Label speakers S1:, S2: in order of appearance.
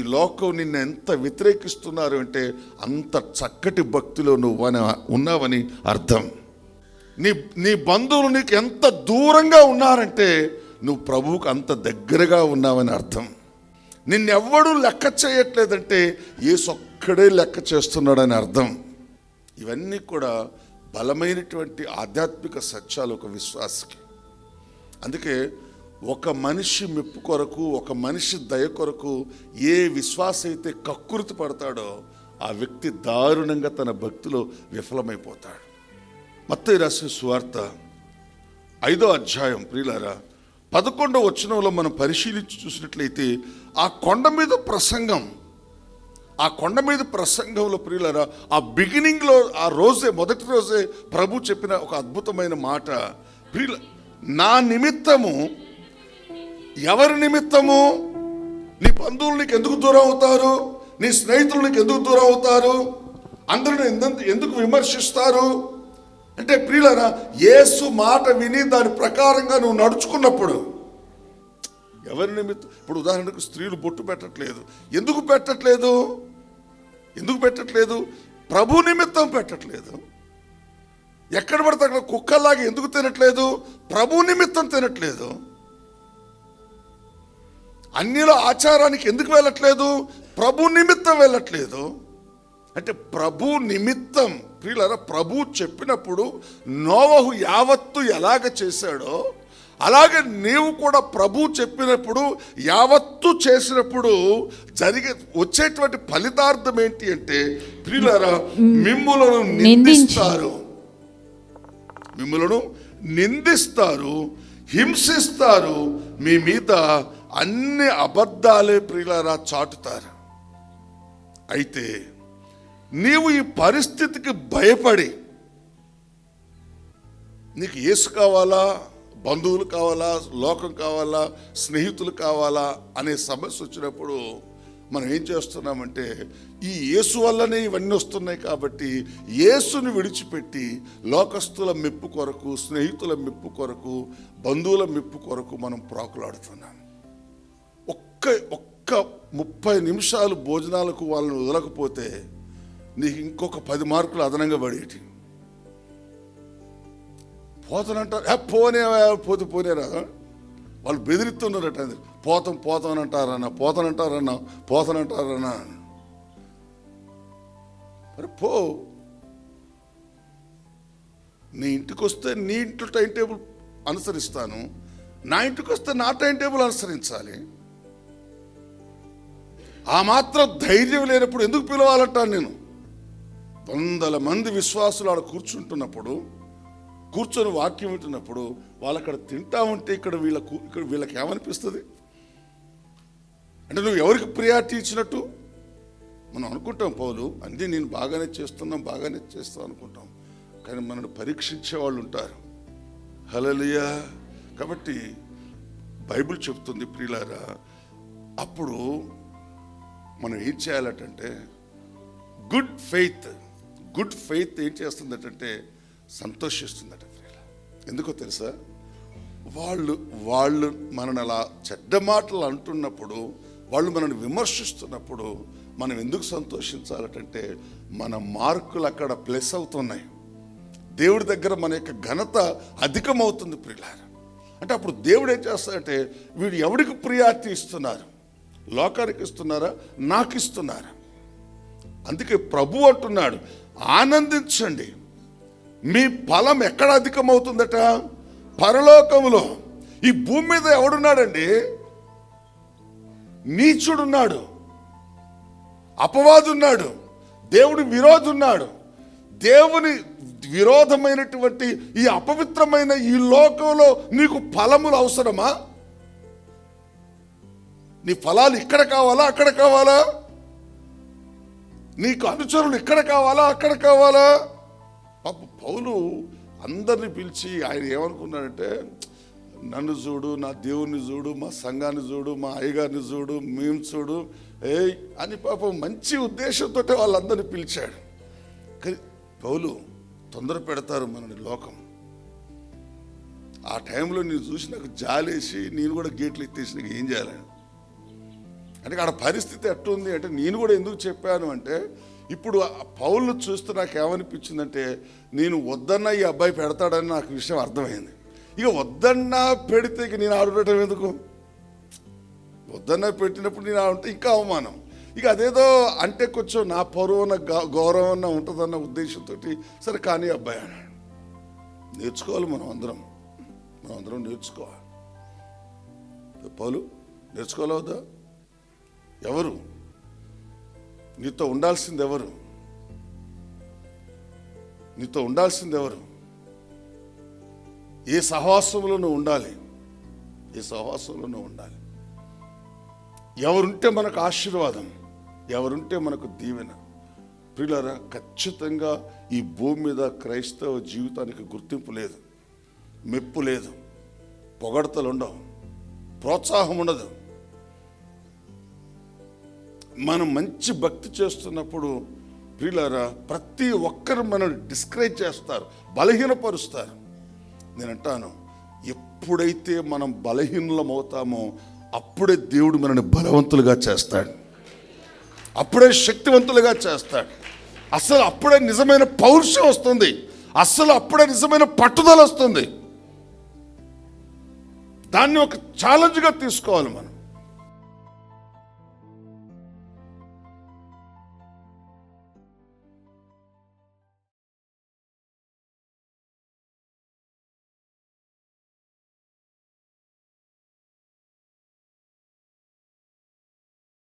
S1: ఈ లోకం నిన్ను ఎంత వ్యతిరేకిస్తున్నారు అంటే అంత చక్కటి భక్తిలో నువ్వు అని ఉన్నావని అర్థం. నీ నీ బంధువులు నీకు ఎంత దూరంగా ఉన్నారంటే నువ్వు ప్రభువుకు అంత దగ్గరగా ఉన్నావని అర్థం. నిన్నెవ్వడూ లెక్క చేయట్లేదంటే ఏసొక్కడే లెక్క చేస్తున్నాడని అర్థం. ఇవన్నీ కూడా బలమైనటువంటి ఆధ్యాత్మిక సత్యాలు ఒక విశ్వాసకి. అందుకే ఒక మనిషి మెప్పు కొరకు ఒక మనిషి దయ కొరకు ఏ విశ్వాస అయితే కక్కుర్తి పడతాడో ఆ వ్యక్తి దారుణంగా తన భక్తిలో విఫలమైపోతాడు. మత్తయి రాసిన సువార్త ఐదో అధ్యాయం ప్రియులారా పదకొండవ వచనంలో మనం పరిశీలించి చూసినట్లయితే ఆ కొండ మీద ప్రసంగం ఆ కొండ మీద ప్రసంగంలో ప్రియులరా ఆ బిగినింగ్లో ఆ రోజే మొదటి రోజే ప్రభు చెప్పిన ఒక అద్భుతమైన మాట ప్రియుల నా నిమిత్తము ఎవరి నిమిత్తము నీ బంధువులు నీకు ఎందుకు దూరం అవుతారు? నీ స్నేహితులు నీకు ఎందుకు దూరం అవుతారు? అందరిని ఎందుకు విమర్శిస్తారు? అంటే ప్రియులరా యేసు మాట విని దాని ప్రకారంగా నువ్వు నడుచుకున్నప్పుడు ఎవరి నిమిత్తం ఇప్పుడు ఉదాహరణకు స్త్రీలు బొట్టు పెట్టట్లేదు. ఎందుకు పెట్టట్లేదు? ఎందుకు పెట్టట్లేదు? ప్రభు నిమిత్తం పెట్టట్లేదు. ఎక్కడ పడితే అక్కడ కుక్కలాగా ఎందుకు తినట్లేదు? ప్రభు నిమిత్తం తినట్లేదు. అన్యుల ఆచారానికి ఎందుకు వెళ్ళట్లేదు? ప్రభు నిమిత్తం వెళ్ళట్లేదు. అంటే ప్రభు నిమిత్తం ప్రియులరా ప్రభు చెప్పినప్పుడు నోవహు యావత్తు ఎలాగ చేశాడో అలాగే నీవు కూడా ప్రభు చెప్పినప్పుడు యావత్తు చేసినప్పుడు జరిగే వచ్చేటువంటి ఫలితార్థం ఏంటి అంటే ప్రియులరా మిమ్ములను నిందిస్తారు. మిమ్మలను నిందిస్తారు. హింసిస్తారు మీ మీద అన్ని అబద్ధాలే ప్రియులారా చాటుతారు. అయితే నీవు ఈ పరిస్థితికి భయపడి నీకు ఏసు కావాలా బంధువులు కావాలా లోకం కావాలా స్నేహితులు కావాలా అనే సమస్య వచ్చినప్పుడు మనం ఏం చేస్తున్నామంటే ఈ యేసు వల్లనే ఇవన్నీ వస్తున్నాయి కాబట్టి యేసుని విడిచిపెట్టి లోకస్తుల మెప్పు కొరకు స్నేహితుల మెప్పు కొరకు బంధువుల మెప్పు కొరకు మనం ప్రాకులాడుతున్నాం. ఒక్క ఒక్క ముప్పై నిమిషాలు భోజనాలకు వాళ్ళని వదలకపోతే నీకు ఇంకొక పది మార్కులు అదనంగా పడేటి. పోతానంటారు పోనే పోతే పోనేరా. వాళ్ళు బెదిరిస్తున్నారట అది. పోతాం పోతానంటారన్న పోతానంటారన్న పోతానంటారన్న మరి పో. నీ ఇంటికి వస్తే నీ ఇంట్లో టైం టేబుల్ అనుసరిస్తాను. నా ఇంటికి వస్తే నా టైం టేబుల్ అనుసరించాలి. ఆ మాత్రం ధైర్యం లేనప్పుడు ఎందుకు పిలవాలంటాను నేను? వందల మంది విశ్వాసులు ఆడ కూర్చుంటున్నప్పుడు కూర్చొని వాక్యం వింటున్నప్పుడు వాళ్ళు అక్కడ తింటా ఉంటే ఇక్కడ వీళ్ళకు ఇక్కడ వీళ్ళకి ఏమనిపిస్తుంది? అంటే నువ్వు ఎవరికి ప్రియారిటీ ఇచ్చినట్టు? మనం అనుకుంటాం పౌలు అన్నీ నేను బాగానే చేస్తున్నాం బాగానే చేస్తాం అనుకుంటాం. కానీ మనల్ని పరీక్షించే వాళ్ళు ఉంటారు. హలలియా కాబట్టి బైబిల్ చెప్తుంది ప్రియులారా అప్పుడు మనం ఏం చేయాలటంటే గుడ్ ఫెయిత్ గుడ్ ఫెయిత్ ఏం చేస్తుందటంటే సంతోషిస్తుందట ప్రియుల. ఎందుకో తెలుసా? వాళ్ళు వాళ్ళు మనని అలా చెడ్డ మాటలు అంటున్నప్పుడు వాళ్ళు మనల్ని విమర్శిస్తున్నప్పుడు మనం ఎందుకు సంతోషించాలంటే మన మార్కులు అక్కడ ప్లస్ అవుతున్నాయి. దేవుడి దగ్గర మన యొక్క ఘనత అధికమవుతుంది ప్రియులారు అంటే అప్పుడు దేవుడు ఏం చేస్తాడంటే వీడు ఎవడికి ప్రియారిటీ ఇస్తున్నారు? లోకానికి ఇస్తున్నారా? నాకు ఇస్తున్నారా అందుకే ప్రభు అంటున్నాడు ఆనందించండి. మీ ఫలం ఎక్కడ అధికమవుతుందట? పరలోకములో. ఈ భూమి మీద ఎవడున్నాడండి? నీచుడున్నాడు. అపవాదున్నాడు. దేవుడి విరోధున్నాడు. దేవుని విరోధమైనటువంటి ఈ అపవిత్రమైన ఈ లోకంలో నీకు ఫలములు అవసరమా? నీ ఫలాలు ఇక్కడ కావాలా అక్కడ కావాలా? నీకు అనుచరులు ఇక్కడ కావాలా అక్కడ కావాలా? పాప పౌలు అందరిని పిలిచి ఆయన ఏమనుకున్నాడంటే నన్ను చూడు నా దేవుని చూడు మా సంఘాన్ని చూడు మా అయ్యగారిని చూడు మేము చూడు ఏ అని పాపం మంచి ఉద్దేశంతో వాళ్ళందరినీ పిలిచాడు. కానీ పౌలు తొందర పెడతారు మనని లోకం. ఆ టైంలో నేను చూసి నాకు జాలేసి నేను కూడా గేట్లు ఎత్తేసి నాకు ఏం చేయాలని. అంటే ఆడ పరిస్థితి ఎట్టుంది అంటే నేను కూడా ఎందుకు చెప్పాను అంటే ఇప్పుడు ఆ పౌలు చూస్తే నాకు ఏమనిపించిందంటే నేను వద్దన్నా ఈ అబ్బాయి పెడతాడని నాకు విషయం అర్థమైంది. ఇక వద్దన్నా పెడితే ఇక నేను ఆడుకోవటం ఎందుకు? వద్దన్నా పెట్టినప్పుడు నేను ఆడుంటే ఇంకా అవమానం. ఇక అదేదో అంటే కొంచెం నా పరువున గౌరవం ఉంటుందన్న ఉద్దేశంతో సరే కానీ అబ్బాయి అన్నాడు నేర్చుకోవాలి మనం అందరం. మనం అందరం నేర్చుకోవాలి. పౌలు నేర్చుకోవాలా వద్దా? ఎవరు? నీతో ఉండాల్సింది ఎవరు నీతో ఉండాల్సింది ఎవరు ఏ సహవాసంలో నువ్వు ఉండాలి. ఏ సహవాసంలో నువ్వు ఉండాలి. ఎవరుంటే మనకు ఆశీర్వాదం ఎవరుంటే మనకు దీవెన. ప్రియులరా ఖచ్చితంగా ఈ భూమి మీద క్రైస్తవ జీవితానికి గుర్తింపు లేదు మెప్పు లేదు పొగడతలు ఉండవు ప్రోత్సాహం ఉండదు మనం మంచి భక్తి చేస్తున్నప్పుడు ప్రియులారా ప్రతి ఒక్కరు మనల్ని డిస్కరేజ్ చేస్తారు బలహీనపరుస్తారు. నేను అంటాను ఎప్పుడైతే మనం బలహీనలం అవుతామో అప్పుడే దేవుడు మనల్ని బలవంతులుగా చేస్తాడు. అప్పుడే శక్తివంతులుగా చేస్తాడు. అసలు అప్పుడే నిజమైన పౌరుషం వస్తుంది. అసలు అప్పుడే నిజమైన పట్టుదల వస్తుంది. దాన్ని ఒక ఛాలెంజ్గా తీసుకోవాలి మనం.